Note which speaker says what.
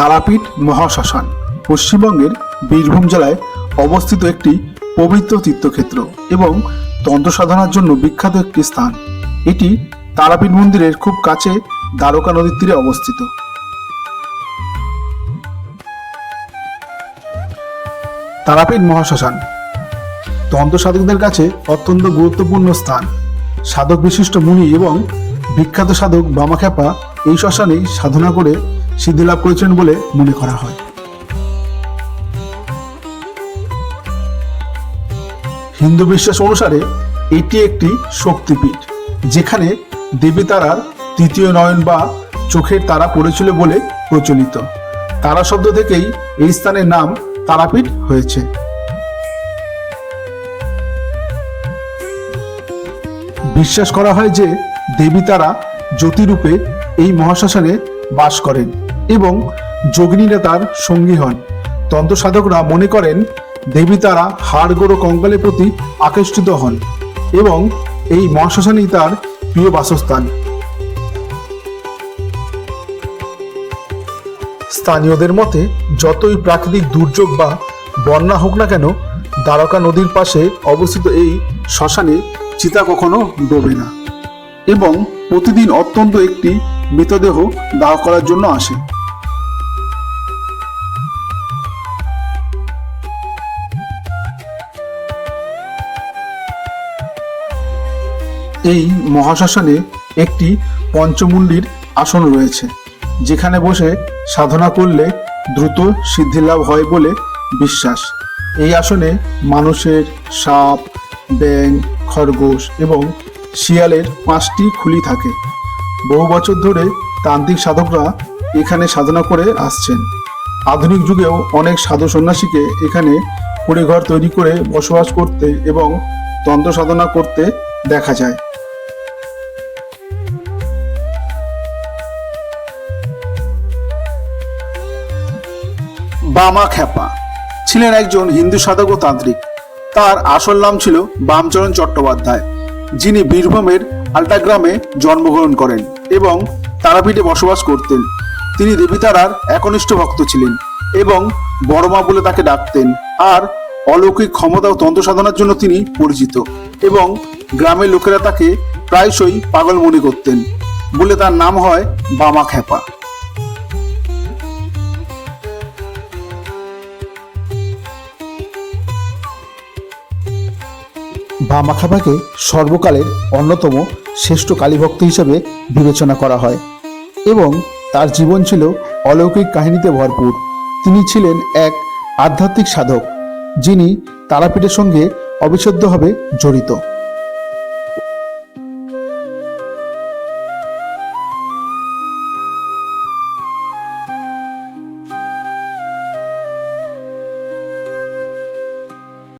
Speaker 1: তারাপীঠ মহাশ্মশান, পশ্চিমবঙ্গের বীরভূম জেলায় অবস্থিত একটি পবিত্র তীর্থক্ষেত্র এবং তন্ত্র সাধনার জন্য বিখ্যাত একটি স্থান। এটি তারাপীঠ মন্দিরের খুব কাছে দ্বারকা নদীর তীরে অবস্থিত। তারাপীঠ মহাশ্মশান তন্ত্র সাধকদের কাছে অত্যন্ত গুরুত্বপূর্ণ স্থান। সাধক বিশিষ্ট মুনি এবং বিখ্যাত সাধক বামাখ্যাপা এই শ্মশানেই সাধনা করে সিদ্ধি লাভ করেছেন বলে মনে করা হয়। হিন্দু বিশ্বাস অনুসারে এটি একটি শক্তিপীঠ, যেখানে দেবী তারার তৃতীয় নয়ন বা চোখের তারা পড়েছিল বলে প্রচলিত। তারা শব্দ থেকেই এই স্থানের নাম তারাপীঠ হয়েছে। বিশ্বাস করা হয় যে দেবী তারা জ্যোতিরূপে এই মহাশ্মশানে বাস করেন। এবং যোগিনীরা তার সঙ্গী হন। তন্ত্র সাধকরা মনে করেন, দেবী তারা হাড় গোড়ো কঙ্কালের প্রতি আকর্ষিত হন এবং এই মহাশ্মশানেই তার প্রিয় বাসস্থান। স্থানীয়দের মতে, যতই প্রাকৃতিক দুর্যোগ বা বন্যা হোক না কেন, দ্বারকা নদীর পাশে অবস্থিত এই শ্মশানে চিতা কখনো ডোবে না এবং প্রতিদিন অত্যন্ত একটি মৃতদেহ দাহ করার জন্য আসে। এই মহাশ্মশানে একটি পঞ্চমুণ্ডির আসন রয়েছে, যেখানে বসে সাধনা করলে দ্রুত সিদ্ধিলাভ হয় বলে বিশ্বাস। এই আসনে মানুষের সাপ ব্যাং খরগোশ এবং শিয়ালের পাঁচটি খুলি থাকে। বহু বছর ধরে তান্ত্রিক সাধকরা এখানে সাধনা করে আসছেন। আধুনিক যুগেও অনেক সাধু সন্ন্যাসীকে এখানে পরিঘর তৈরি করে বসবাস করতে এবং তন্ত্র সাধনা করতে দেখা যায়। বামা খ্যাপা ছিলেন একজন হিন্দু সাধক ও তান্ত্রিক তার আসল নাম ছিল বামচরণ চট্টোপাধ্যায়, যিনি বীরভূমের আল্টাগ্রামে জন্মগ্রহণ করেন এবং তারাপীঠে বসবাস করতেন। তিনি দেবীতারার একনিষ্ঠ ভক্ত ছিলেন এবং বড়মা বলে তাকে ডাকতেন। আর অলৌকিক ক্ষমতা ও তন্ত্র সাধনার জন্য তিনি পরিচিত এবং গ্রামের লোকেরা তাকে প্রায়শই পাগল মনে করতেন বলে তার নাম হয় বামা খ্যাপা। বামাখাপাকে সর্বকালের অন্যতম শ্রেষ্ঠ কালীভক্ত হিসেবে বিবেচনা করা হয় এবং তার জীবন ছিল অলৌকিক কাহিনীতে ভরপুর। তিনি ছিলেন এক আধ্যাত্মিক সাধক, যিনি তারাপীঠের সঙ্গে অবিচ্ছেদ্যভাবে জড়িত।